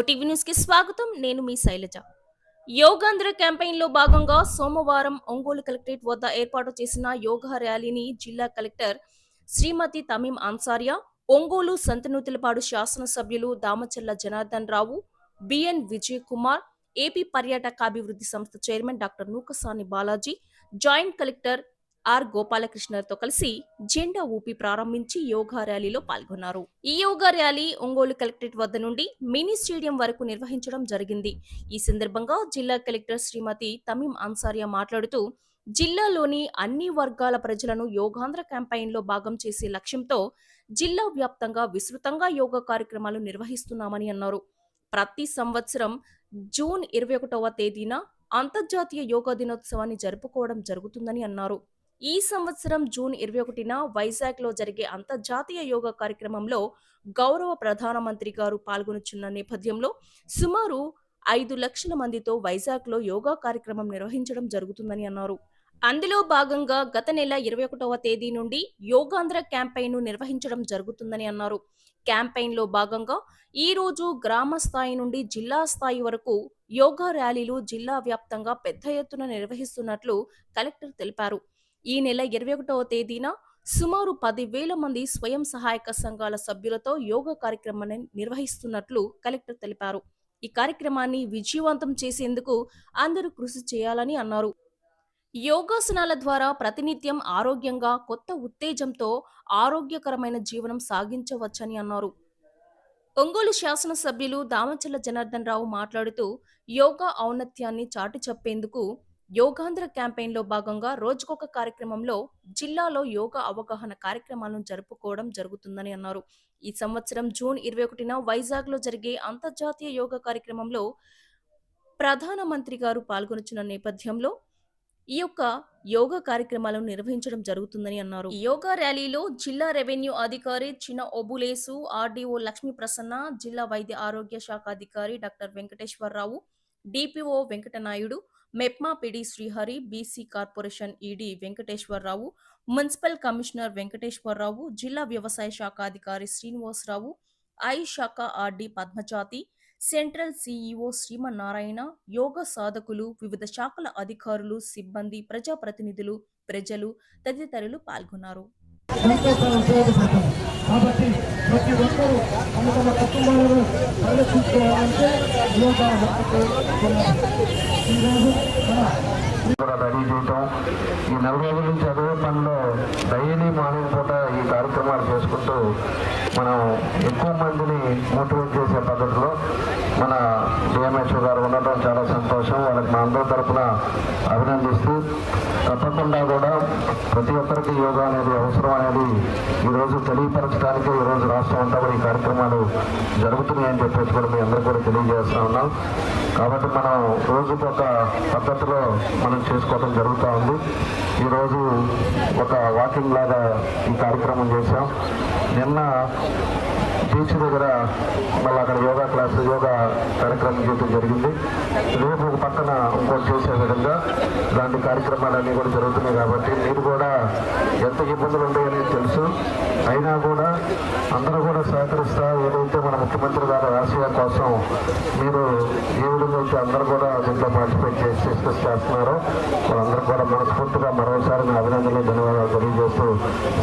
OTV న్యూస్కి స్వాగతం. నేను మీ శైలజ. యోగాంధ్ర క్యాంపెయిన్లో భాగంగా సోమవారం ఒంగోలు కలెక్టరేట్ వద్ద ఏర్పాటు చేసిన యోగా ర్యాలీని జిల్లా కలెక్టర్ శ్రీమతి తమీం అన్సారియా ఒంగోలు సంతనూతులపాడు శాసనసభ్యులు దామచల్ల జనార్దన్ రావు బిఎన్ విజయ్ కుమార్ ఏపీ పర్యాటకాభివృద్ధి సంస్థ chairman doctor Nukasani Balaji joint collector R గోపాలకృష్ణతో కలిసి జెండా ఊపి ప్రారంభించి యోగా ర్యాలీలో పాల్గొన్నారు. ఈ యోగా ర్యాలీ ఒంగోలు కలెక్టరేట్ వద్ద నుండి మినీ స్టేడియం వరకు నిర్వహించడం జరిగింది. ఈ సందర్భంగా జిల్లా కలెక్టర్ శ్రీమతి తమీం అన్సారియా మాట్లాడుతూ జిల్లాలోని అన్ని వర్గాల ప్రజలను యోగాంధ్ర క్యాంపెయిన్లో భాగం చేసే లక్ష్యంతో జిల్లా వ్యాప్తంగా విస్తృతంగా యోగా కార్యక్రమాలు నిర్వహిస్తున్నామని అన్నారు. ప్రతి సంవత్సరం జూన్ ఇరవై ఒకటవ తేదీన అంతర్జాతీయ యోగా దినోత్సవాన్ని జరుపుకోవడం జరుగుతుందని అన్నారు. ఈ సంవత్సరం జూన్ ఇరవై ఒకటిన వైజాగ్లో జరిగే అంతర్జాతీయ యోగా కార్యక్రమంలో గౌరవ ప్రధానమంత్రి గారు పాల్గొనుచున్న నేపథ్యంలో సుమారు ఐదు లక్షల మందితో వైజాగ్లో యోగా కార్యక్రమం నిర్వహించడం జరుగుతుందని అన్నారు. అందులో భాగంగా గత నెల ఇరవై ఒకటవ తేదీ నుండి యోగాంధ్ర క్యాంపెయిన్ నిర్వహించడం జరుగుతుందని అన్నారు. క్యాంపెయిన్లో భాగంగా ఈ రోజు గ్రామ స్థాయి నుండి జిల్లా స్థాయి వరకు యోగా ర్యాలీలు జిల్లా వ్యాప్తంగా పెద్ద ఎత్తున నిర్వహిస్తున్నట్లు కలెక్టర్ తెలిపారు. ఈ నెల ఇరవై ఒకటవ తేదీన సుమారు పదివేల మంది స్వయం సహాయక సంఘాల సభ్యులతో యోగా కార్యక్రమాన్ని నిర్వహిస్తున్నట్లు కలెక్టర్ తెలిపారు. ఈ కార్యక్రమాన్ని విజయవంతం చేసేందుకు అందరూ కృషి చేయాలని అన్నారు. యోగాసనాల ద్వారా ప్రతినిత్యం ఆరోగ్యంగా కొత్త ఉత్తేజంతో ఆరోగ్యకరమైన జీవనం సాగించవచ్చని అన్నారు. ఒంగోలు శాసనసభ్యులు దామచల్ల జనార్దన్ రావు మాట్లాడుతూ యోగా ఔన్నత్యాన్ని చాటి చెప్పేందుకు యోగాంధ్ర క్యాంపెయిన్లో భాగంగా రోజుకొక కార్యక్రమంలో జిల్లాలో యోగా అవగాహన కార్యక్రమాలను జరుపుకోవడం జరుగుతుందని అన్నారు. ఈ సంవత్సరం జూన్ ఇరవై ఒకటిన వైజాగ్లో జరిగే అంతర్జాతీయ యోగా కార్యక్రమంలో ప్రధానమంత్రి గారు పాల్గొనుచున్న నేపథ్యంలో ఈ యొక్క యోగా కార్యక్రమాలను నిర్వహించడం జరుగుతుందని అన్నారు. యోగా ర్యాలీలో జిల్లా రెవెన్యూ అధికారి చిన్న ఒబులేసు ఆర్డీఓ లక్ష్మీ ప్రసన్న జిల్లా వైద్య ఆరోగ్య శాఖ అధికారి doctor Venkateswara Rao DPO Venkata Naidu MEPMA PD Srihari BC corporation ED Venkateswara Rao municipal commissioner Venkateswara Rao జిల్లా వ్యవసాయ శాఖ అధికారి శ్రీనివాసరావు ఐ శాఖ ఆర్డి పద్మజాతి సెంట్రల్ సిఇఓ శ్రీమన్నారాయణ యోగ సాధకులు వివిధ శాఖల అధికారులు సిబ్బంది ప్రజాప్రతినిధులు ప్రజలు తదితరులు పాల్గొన్నారు. సంతోషాలు ఉపయోగపడతాం కాబట్టి ప్రతి ఒక్కరూ తమ తమ కుటుంబాలను పరిరక్షించుకోవాలంటే యోగా ఈరోజు రెడీ చేయటం. ఈ నెల రోజుల నుంచి అదే పనిలో డైలీ మార్నింగ్ పూట ఈ కార్యక్రమాలు చేసుకుంటూ మనం ఎక్కువ మందిని మోటివేట్ చేసే పద్ధతిలో మన డిఎంహెచ్ఓ గారు ఉండటం చాలా సంతోషం. వాళ్ళకి మా అందరి తరఫున అభినందిస్తూ తప్పకుండా కూడా ప్రతి ఒక్కరికి యోగా అనేది అవసరం అనేది ఈరోజు తెలియపరచడానికి ఈరోజు రాష్ట్రం అంతా కూడా ఈ కార్యక్రమాలు జరుగుతున్నాయని చెప్పేసి కూడా మీ అందరూ కూడా తెలియజేస్తా ఉన్నాం. కాబట్టి మనం రోజుకు ఒక పద్ధతిలో మనం చేసుకోవడం జరుగుతూ ఉంది. ఈరోజు ఒక వాకింగ్ లాగా ఈ కార్యక్రమం చేశాం. నిన్న బీచ్ దగ్గర మళ్ళీ అక్కడ యోగా క్లాస్ యోగా కార్యక్రమం చేయడం జరిగింది. రేపు ఒక పక్కన ఇంకోటి చేసే విధంగా ఇలాంటి కార్యక్రమాలన్నీ కూడా జరుగుతున్నాయి కాబట్టి మీరు కూడా ఎంత ఇబ్బందులు ఉంటాయని తెలుసు. అయినా కూడా అందరూ కూడా సహకరిస్తా ఏదైతే మన ముఖ్యమంత్రి గారి ఆశయ కోసం మీరు ఏ విధంగా అయితే అందరూ కూడా దీంట్లో పార్టిసిపేట్ చేసి డిస్కస్ చేస్తున్నారో వాళ్ళందరూ కూడా మనస్ఫూర్తిగా మరోసారి నా అభినందనలు ధన్యవాదాలు తెలియజేస్తూ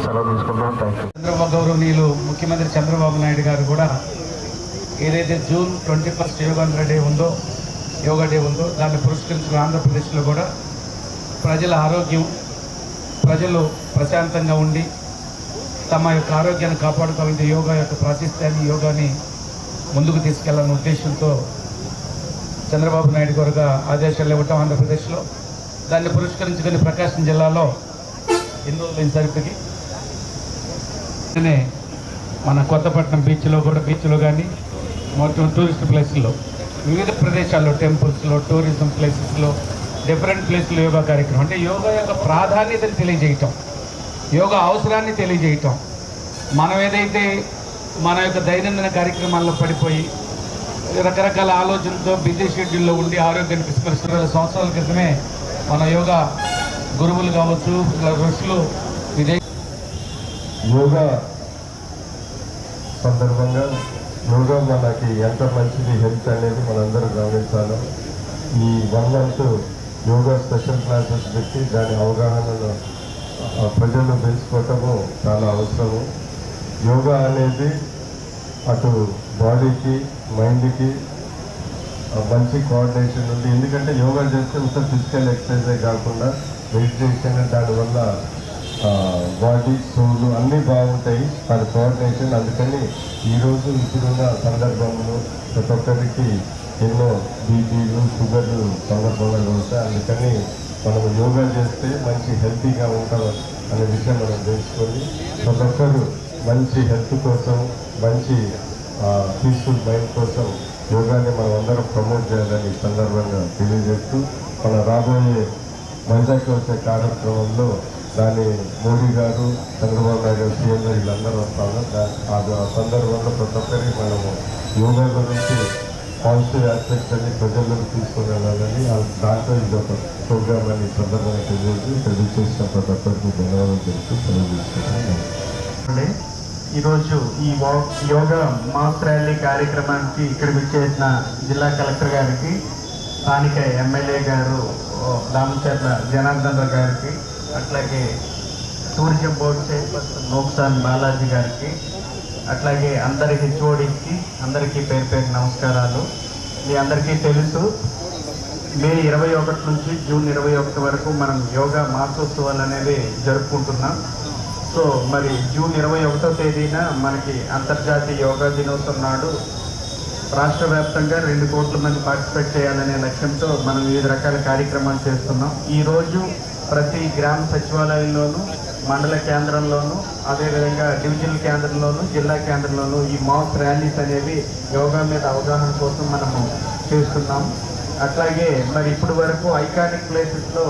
సెలవు తీసుకున్నాం థ్యాంక్ యూ చంద్రబాబు గౌరవనీయులు ముఖ్యమంత్రి చంద్రబాబు నాయుడు గారు కూడా ఏదైతే June twenty first Yogandhra day ఉందో యోగా డే ఉందో దాన్ని పురస్కరించుకుని ఆంధ్రప్రదేశ్లో కూడా ప్రజల ఆరోగ్యం ప్రజలు ప్రశాంతంగా ఉండి తమ యొక్క ఆరోగ్యాన్ని కాపాడుకోవాలంటే యోగా యొక్క ప్రాశస్త్యాన్ని యోగాని ముందుకు తీసుకెళ్ళాలనే ఉద్దేశంతో చంద్రబాబు నాయుడు గారుగా ఆదేశాలు ఇవ్వటం ఆంధ్రప్రదేశ్లో. దాన్ని పురస్కరించుకుని ప్రకాశం జిల్లాలో ఎన్ని రోజులైన సరిపకి మన కొత్తపట్నం బీచ్లో కూడా బీచ్లో కానీ మొత్తం టూరిస్ట్ ప్లేస్లో వివిధ ప్రదేశాల్లో టెంపుల్స్లో టూరిజం ప్లేసెస్లో డిఫరెంట్ ప్లేస్లో యోగా కార్యక్రమం. అంటే యోగా యొక్క ప్రాధాన్యతను తెలియజేయటం. యోగా అవసరాన్ని తెలియజేయటం. మనం ఏదైతే మన యొక్క దైనందిన కార్యక్రమాల్లో పడిపోయి రకరకాల ఆలోచనలతో బిజీ షెడ్యూల్లో ఉండి ఆరోగ్యాన్ని విస్మరిస్తున్న వేల సంవత్సరాల క్రితమే మన యోగా గురువులు కావచ్చు ఋషులు ఇదే యోగా సందర్భంగా యోగా మనకి ఎంత మంచిది హెల్త్ అనేది మనందరూ గమనించాలి. ఈ one month yoga special classes పెట్టి దాని అవగాహనలో ప్రజల్లో తెలుసుకోవటము చాలా అవసరము. యోగా అనేది అటు బాడీకి మైండ్కి మంచి కోఆర్డినేషన్ ఉంది. ఎందుకంటే యోగా చేస్తే ఉత్త ఫిజికల్ ఎక్సర్సైజే కాకుండా మెడిటేషన్ దానివల్ల బాడీ సోలు అన్నీ బాగుంటాయి. దాని కోఆర్డినేషన్ అందుకని ఈరోజు ఇప్పుడున్న సందర్భంలో ప్రతి ఒక్కరికి ఎన్నో బీపీలు షుగర్లు సందర్భంగా ఉంటాయి. అందుకని మనం యోగా చేస్తే మంచి హెల్తీగా ఉంటాం అనే విషయం మనం తెలుసుకొని ప్రతి ఒక్కరు మంచి హెల్త్ కోసం మంచి పీస్ఫుల్ మైండ్ కోసం యోగాని మనం అందరం ప్రమోట్ చేయాలని సందర్భంగా తెలియజేస్తూ మన రాబోయే వైజాగ్ వచ్చే కార్యక్రమంలో దాని మోడీ గారు చంద్రబాబు నాయుడు సీఎం గారు వీళ్ళందరూ వస్తారు ఆ సందర్భంలో ప్రతి ఒక్కరికి మనము యోగా గురించి పాజిటివ్ ఆస్పెక్ట్స్ అన్ని ప్రజల్లోకి తీసుకుని వెళ్ళాలని దాంట్లో ఇది ఒక ప్రోగ్రామ్ అని సందర్భంగా తెలియజేసి చదువు చేసిన ప్రతి ఒక్కరికి ధన్యవాదాలు తెలుస్తూ తెలియజేస్తున్నాను ఈరోజు ఈ వా- యోగా మాస్ ర్యాలీ కార్యక్రమానికి ఇక్కడ విచ్చేసిన జిల్లా కలెక్టర్ గారికి స్థానిక ఎమ్మెల్యే గారు ఓ, దామచర్ల జనార్దన్ గారికి అట్లాగే tourism board chairperson Nukasani Balaji గారికి అట్లాగే అందరి హెచ్ఓడికి అందరికీ పేరు పేరు నమస్కారాలు. మీ అందరికీ తెలుసు మే ఇరవై ఒకటి నుంచి జూన్ ఇరవై ఒకటి వరకు మనం యోగా మాసోత్సవాలు అనేది జరుపుకుంటున్నాం. సో మరి జూన్ ఇరవై ఒకటో తేదీన మనకి అంతర్జాతీయ యోగా దినోత్సవం నాడు రాష్ట్ర వ్యాప్తంగా రెండు కోట్ల మంది పార్టిసిపేట్ చేయాలనే లక్ష్యంతో మనం వివిధ రకాల కార్యక్రమాలు చేస్తున్నాం. ఈరోజు ప్రతి గ్రామ సచివాలయంలోనూ మండల కేంద్రంలోనూ అదేవిధంగా డివిజనల్ కేంద్రంలోనూ జిల్లా కేంద్రంలోనూ ఈ మాస్ ర్యాలీస్ అనేవి యోగా మీద అవగాహన కోసం మనము చేస్తున్నాం. అట్లాగే మరి ఇప్పటి వరకు ఐకానిక్ ప్లేసెస్లో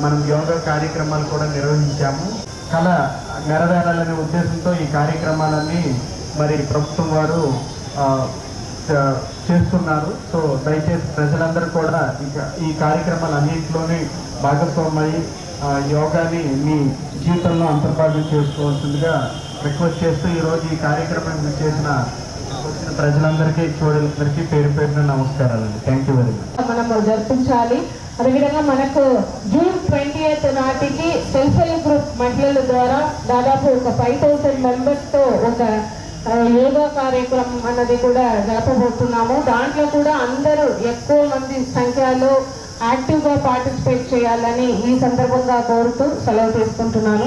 మనం యోగా కార్యక్రమాలు కూడా నిర్వహించాము. కళ నెరవేరాలనే ఉద్దేశంతో ఈ కార్యక్రమాలన్నీ మరి ప్రభుత్వం వారు చేస్తున్నారు. సో దయచేసి ప్రజలందరూ కూడా ఈ కార్యక్రమాలన్నింటిలోనే భాగస్వామై ఆ, యోగాని మీ జీవితంలో అంతర్భాగం చేసుకోవాల్సిందిగా రిక్వెస్ట్ చేస్తూ ఈరోజు ఈ కార్యక్రమం చేసిన వచ్చిన ప్రజలందరికీ చూడలందరికీ పేరు పేరున నమస్కారాలండి థ్యాంక్ యూ వెరీ మచ్ మనము జరిపించాలి. అదేవిధంగా మనకు జూన్ ట్వంటీ ఎయిత్ నాటికి సెల్ఫ్ హెల్ప్ గ్రూప్ మహిళల ద్వారా దాదాపు ఒక ఫైవ్ థౌసండ్ మెంబర్స్తో ఒక యోగా కార్యక్రమం అన్నది కూడా జరపబోతున్నాము. దాంట్లో కూడా అందరూ ఎక్కువ మంది సంఖ్యలో యాక్టివ్గా పార్టిసిపేట్ చేయాలని ఈ సందర్భంగా కోరుతూ సెలవు తీసుకుంటున్నాను.